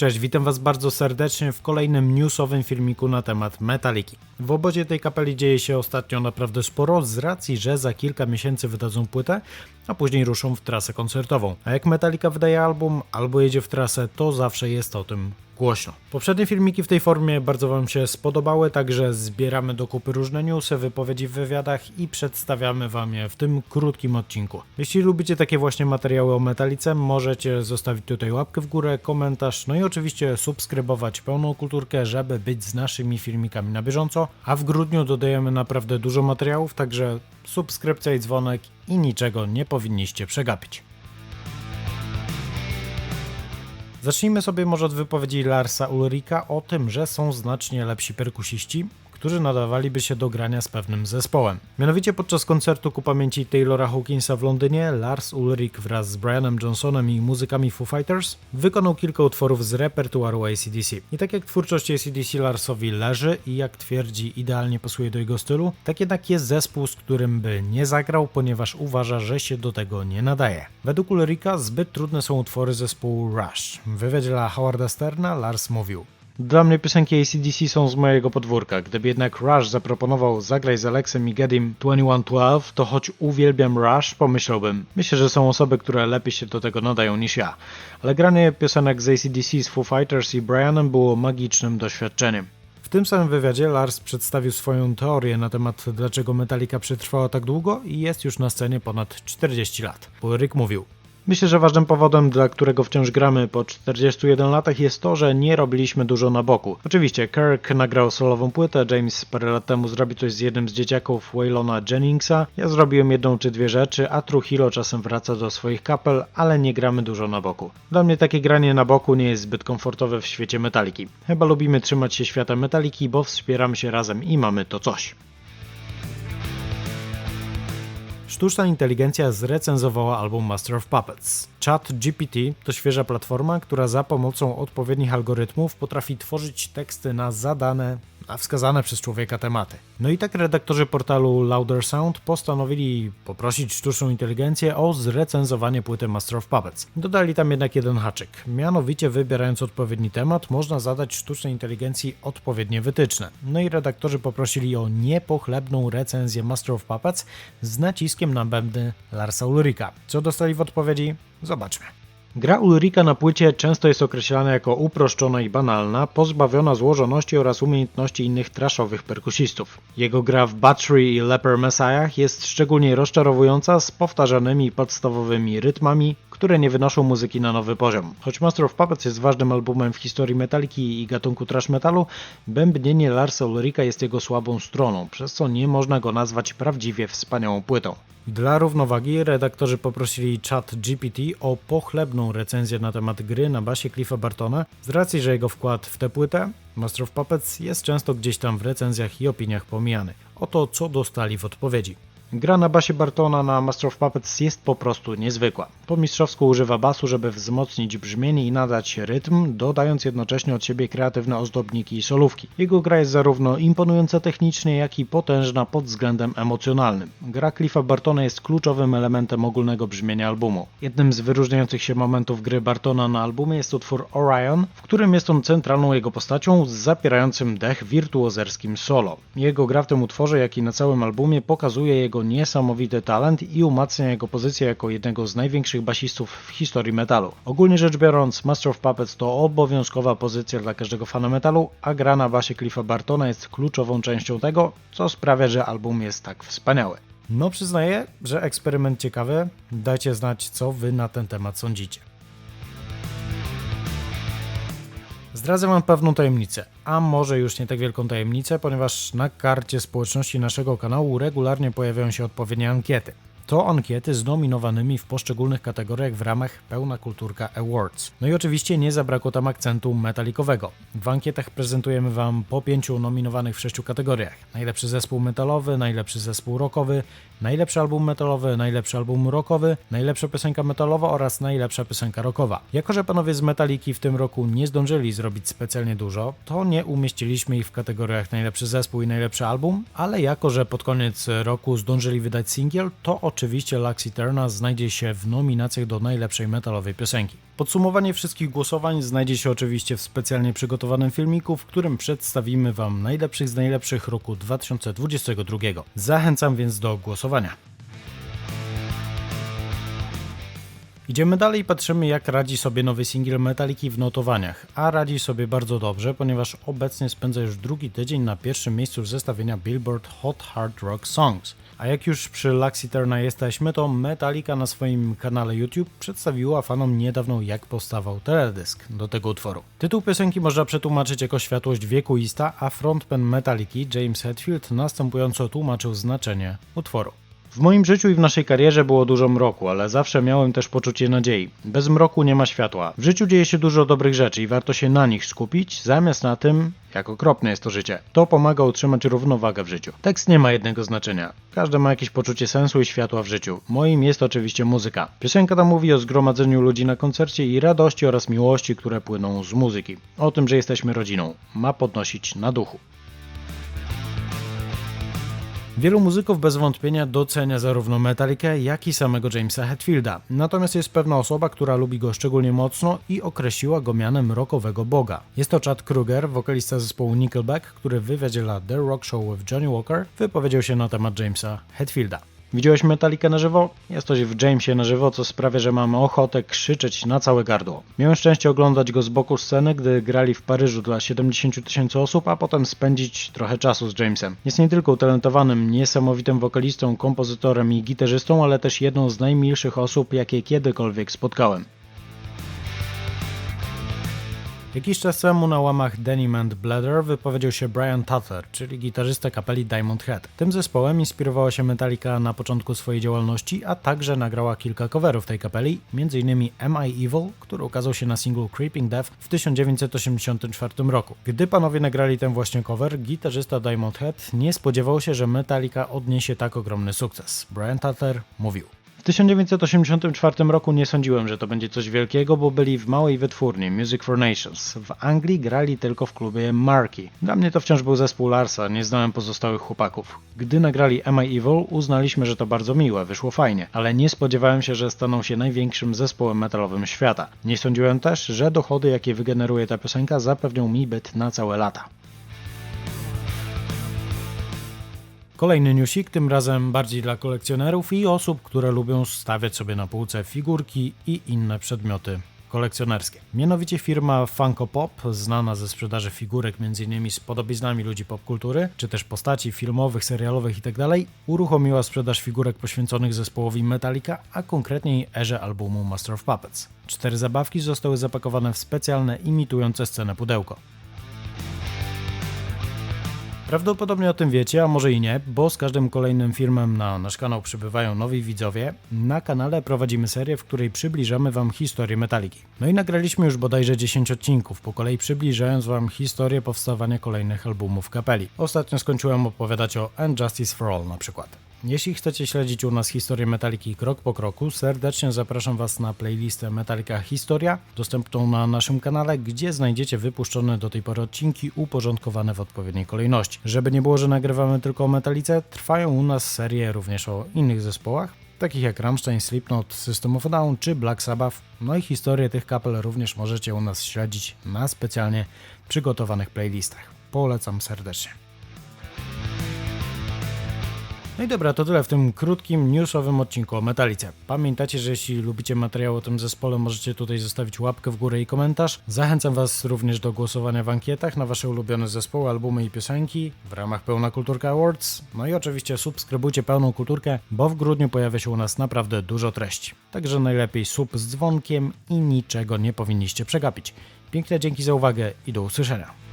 Cześć, witam Was bardzo serdecznie w kolejnym newsowym filmiku na temat Metaliki. W obozie tej kapeli dzieje się ostatnio naprawdę sporo z racji, że za kilka miesięcy wydadzą płytę, a później ruszą w trasę koncertową. A jak Metallica wydaje album albo jedzie w trasę, to zawsze jest o tym głośno. Poprzednie filmiki w tej formie bardzo Wam się spodobały, także zbieramy do kupy różne newsy, wypowiedzi w wywiadach i przedstawiamy Wam je w tym krótkim odcinku. Jeśli lubicie takie właśnie materiały o Metalice, możecie zostawić tutaj łapkę w górę, komentarz, no i oczywiście subskrybować pełną kulturkę, żeby być z naszymi filmikami na bieżąco, a w grudniu dodajemy naprawdę dużo materiałów, także subskrypcja i dzwonek i niczego nie powinniście przegapić. Zacznijmy sobie może od wypowiedzi Larsa Ulrika o tym, że są znacznie lepsi perkusiści, którzy nadawaliby się do grania z pewnym zespołem. Mianowicie podczas koncertu ku pamięci Taylora Hawkinsa w Londynie Lars Ulrich wraz z Brianem Johnsonem i muzykami Foo Fighters wykonał kilka utworów z repertuaru ACDC. I tak jak twórczość ACDC Larsowi leży i jak twierdzi idealnie pasuje do jego stylu, tak jednak jest zespół, z którym by nie zagrał, ponieważ uważa, że się do tego nie nadaje. Według Ulrika zbyt trudne są utwory zespołu Rush. W wywiadzie dla Howarda Sterna Lars mówił dla mnie piosenki ACDC są z mojego podwórka. Gdyby jednak Rush zaproponował zagraj z Alexem i Gedim 2112, to choć uwielbiam Rush, pomyślałbym. Myślę, że są osoby, które lepiej się do tego nadają niż ja. Ale granie piosenek z ACDC, z Foo Fighters i Brianem było magicznym doświadczeniem. W tym samym wywiadzie Lars przedstawił swoją teorię na temat dlaczego Metallica przetrwała tak długo i jest już na scenie ponad 40 lat. Ulrich mówił Myślę, że ważnym powodem, dla którego wciąż gramy po 41 latach jest to, że nie robiliśmy dużo na boku. Oczywiście Kirk nagrał solową płytę, James parę lat temu zrobił coś z jednym z dzieciaków Waylona Jenningsa, ja zrobiłem jedną czy dwie rzeczy, a Trujillo czasem wraca do swoich kapel, ale nie gramy dużo na boku. Dla mnie takie granie na boku nie jest zbyt komfortowe w świecie metaliki. Chyba lubimy trzymać się świata metaliki, bo wspieramy się razem i mamy to coś. Sztuczna inteligencja zrecenzowała album Master of Puppets. Chat GPT to świeża platforma, która za pomocą odpowiednich algorytmów potrafi tworzyć teksty na zadane a wskazane przez człowieka tematy. No i tak redaktorzy portalu Louder Sound postanowili poprosić sztuczną inteligencję o zrecenzowanie płyty Master of Puppets. Dodali tam jednak jeden haczyk. Mianowicie wybierając odpowiedni temat, można zadać sztucznej inteligencji odpowiednie wytyczne. No i redaktorzy poprosili o niepochlebną recenzję Master of Puppets z naciskiem na bębny Larsa Ulrika. Co dostali w odpowiedzi? Zobaczmy. Gra Ulrika na płycie często jest określana jako uproszczona i banalna, pozbawiona złożoności oraz umiejętności innych trashowych perkusistów. Jego gra w Battery i Leper Messiah jest szczególnie rozczarowująca z powtarzanymi podstawowymi rytmami, które nie wynoszą muzyki na nowy poziom. Choć Master of Puppets jest ważnym albumem w historii metaliki i gatunku trash metalu, bębnienie Larsa Ulrika jest jego słabą stroną, przez co nie można go nazwać prawdziwie wspaniałą płytą. Dla równowagi redaktorzy poprosili chat GPT o pochlebną recenzję na temat gry na basie Cliffa Bartona, z racji, że jego wkład w tę płytę, Master of Puppets, jest często gdzieś tam w recenzjach i opiniach pomijany. Oto co dostali w odpowiedzi. Gra na basie Bartona na Master of Puppets jest po prostu niezwykła. Po mistrzowsku używa basu, żeby wzmocnić brzmienie i nadać rytm, dodając jednocześnie od siebie kreatywne ozdobniki i solówki. Jego gra jest zarówno imponująca technicznie, jak i potężna pod względem emocjonalnym. Gra Cliffa Bartona jest kluczowym elementem ogólnego brzmienia albumu. Jednym z wyróżniających się momentów gry Bartona na albumie jest utwór Orion, w którym jest on centralną jego postacią z zapierającym dech wirtuozerskim solo. Jego gra w tym utworze, jak i na całym albumie pokazuje jego niesamowity talent i umacnia jego pozycję jako jednego z największych basistów w historii metalu. Ogólnie rzecz biorąc, Master of Puppets to obowiązkowa pozycja dla każdego fana metalu, a gra na basie Cliffa Bartona jest kluczową częścią tego, co sprawia, że album jest tak wspaniały. No przyznaję, że eksperyment ciekawy. Dajcie znać, co wy na ten temat sądzicie. Zdradzę Wam pewną tajemnicę, a może już nie tak wielką tajemnicę, ponieważ na karcie społeczności naszego kanału regularnie pojawiają się odpowiednie ankiety to ankiety z nominowanymi w poszczególnych kategoriach w ramach Pełna Kulturka Awards. No i oczywiście nie zabrakło tam akcentu metalikowego. W ankietach prezentujemy Wam po pięciu nominowanych w sześciu kategoriach. Najlepszy zespół metalowy, najlepszy zespół rockowy, najlepszy album metalowy, najlepszy album rockowy, najlepsza piosenka metalowa oraz najlepsza piosenka rockowa. Jako, że panowie z Metaliki w tym roku nie zdążyli zrobić specjalnie dużo, to nie umieściliśmy ich w kategoriach najlepszy zespół i najlepszy album, ale jako, że pod koniec roku zdążyli wydać singiel, to oczywiście oczywiście Lux Eterna znajdzie się w nominacjach do najlepszej metalowej piosenki. Podsumowanie wszystkich głosowań znajdzie się oczywiście w specjalnie przygotowanym filmiku, w którym przedstawimy Wam najlepszych z najlepszych roku 2022. Zachęcam więc do głosowania. Idziemy dalej i patrzymy jak radzi sobie nowy singiel Metaliki w notowaniach, a radzi sobie bardzo dobrze, ponieważ obecnie spędza już drugi tydzień na pierwszym miejscu zestawienia Billboard Hot Hard Rock Songs. A jak już przy Luxiterna jesteśmy, to Metallica na swoim kanale YouTube przedstawiła fanom niedawno jak powstawał teledysk do tego utworu. Tytuł piosenki można przetłumaczyć jako światłość wiekuista, a frontman Metalliki James Hetfield następująco tłumaczył znaczenie utworu. W moim życiu i w naszej karierze było dużo mroku, ale zawsze miałem też poczucie nadziei. Bez mroku nie ma światła. W życiu dzieje się dużo dobrych rzeczy i warto się na nich skupić, zamiast na tym, jak okropne jest to życie. To pomaga utrzymać równowagę w życiu. Tekst nie ma jednego znaczenia. Każdy ma jakieś poczucie sensu i światła w życiu. Moim jest oczywiście muzyka. Piosenka ta mówi o zgromadzeniu ludzi na koncercie i radości oraz miłości, które płyną z muzyki. O tym, że jesteśmy rodziną. Ma podnosić na duchu. Wielu muzyków bez wątpienia docenia zarówno Metallica, jak i samego Jamesa Hetfielda. Natomiast jest pewna osoba, która lubi go szczególnie mocno i określiła go mianem rockowego boga. Jest to Chad Kruger, wokalista zespołu Nickelback, który w wywiadzie dla The Rock Show with Johnny Walker wypowiedział się na temat Jamesa Hetfielda. Widziałeś Metalikę na żywo? Jest coś w Jamesie na żywo, co sprawia, że mam ochotę krzyczeć na całe gardło. Miałem szczęście oglądać go z boku sceny, gdy grali w Paryżu dla 70 tysięcy osób, a potem spędzić trochę czasu z Jamesem. Jest nie tylko utalentowanym, niesamowitym wokalistą, kompozytorem i gitarzystą, ale też jedną z najmilszych osób, jakie kiedykolwiek spotkałem. Jakiś czas temu na łamach Denim and Bladder wypowiedział się Brian Tutler, czyli gitarzysta kapeli Diamond Head. Tym zespołem inspirowała się Metallica na początku swojej działalności, a także nagrała kilka coverów tej kapeli, m.in. Am I Evil, który ukazał się na singlu Creeping Death w 1984 roku. Gdy panowie nagrali ten właśnie cover, gitarzysta Diamond Head nie spodziewał się, że Metallica odniesie tak ogromny sukces. Brian Tutler mówił. W 1984 roku nie sądziłem, że to będzie coś wielkiego, bo byli w małej wytwórni Music for Nations. W Anglii grali tylko w klubie Marky. Dla mnie to wciąż był zespół Larsa, nie znałem pozostałych chłopaków. Gdy nagrali Am I Evil, uznaliśmy, że to bardzo miłe, wyszło fajnie, ale nie spodziewałem się, że staną się największym zespołem metalowym świata. Nie sądziłem też, że dochody, jakie wygeneruje ta piosenka, zapewnią mi byt na całe lata. Kolejny newsik, tym razem bardziej dla kolekcjonerów i osób, które lubią stawiać sobie na półce figurki i inne przedmioty kolekcjonerskie. Mianowicie firma Funko Pop, znana ze sprzedaży figurek m.in. z podobiznami ludzi popkultury, czy też postaci filmowych, serialowych itd., tak uruchomiła sprzedaż figurek poświęconych zespołowi Metallica, a konkretniej erze albumu Master of Puppets. Cztery zabawki zostały zapakowane w specjalne, imitujące scenę pudełko. Prawdopodobnie o tym wiecie, a może i nie, bo z każdym kolejnym filmem na nasz kanał przybywają nowi widzowie. Na kanale prowadzimy serię, w której przybliżamy Wam historię Metaliki. No i nagraliśmy już bodajże 10 odcinków, po kolei przybliżając Wam historię powstawania kolejnych albumów kapeli. Ostatnio skończyłem opowiadać o And Justice for All na przykład. Jeśli chcecie śledzić u nas historię Metaliki krok po kroku, serdecznie zapraszam Was na playlistę Metallica Historia, dostępną na naszym kanale, gdzie znajdziecie wypuszczone do tej pory odcinki uporządkowane w odpowiedniej kolejności. Żeby nie było, że nagrywamy tylko o Metalice, trwają u nas serie również o innych zespołach, takich jak Rammstein, Slipknot, System of Down czy Black Sabbath. No i historię tych kapel również możecie u nas śledzić na specjalnie przygotowanych playlistach. Polecam serdecznie. No i dobra, to tyle w tym krótkim, newsowym odcinku o Metalice. Pamiętajcie, że jeśli lubicie materiał o tym zespole, możecie tutaj zostawić łapkę w górę i komentarz. Zachęcam Was również do głosowania w ankietach na Wasze ulubione zespoły, albumy i piosenki w ramach Pełna Kulturka Awards. No i oczywiście subskrybujcie Pełną Kulturkę, bo w grudniu pojawia się u nas naprawdę dużo treści. Także najlepiej sub z dzwonkiem i niczego nie powinniście przegapić. Piękne dzięki za uwagę i do usłyszenia.